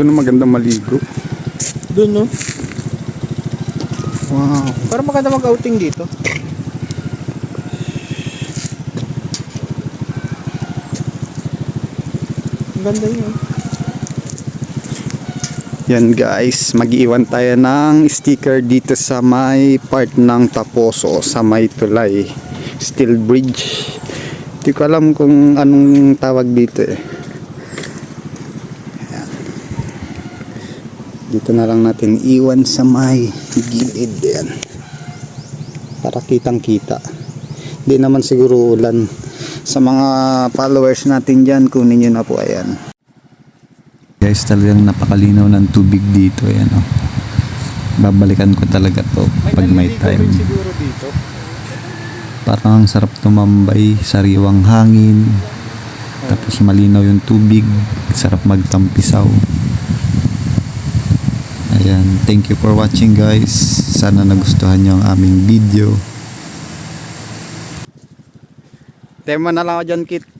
Doon maganda maligo. Doon no? Wow. Para maganda mag-outing dito. Ang ganda yun. Yan guys, mag-iwan tayo ng sticker dito sa may part ng Taposo, sa may tulay. Steel Bridge. Hindi ko alam kung anong tawag dito eh. Dito na lang natin iwan sa may gilid yan. Para kitang kita. Hindi naman siguro ulan. Sa mga followers natin dyan, kunin nyo na po ayan. Guys, talagang napakalinaw ng tubig dito. Ayan, oh. Babalikan ko talaga to pag may time. dito. Parang ang sarap tumambay, sariwang hangin. Tapos malinaw yung tubig. Sarap magtampisaw. Ayan, thank you for watching guys. Sana nagustuhan nyo ang aming video. Tema na lang ako dyan, Kit.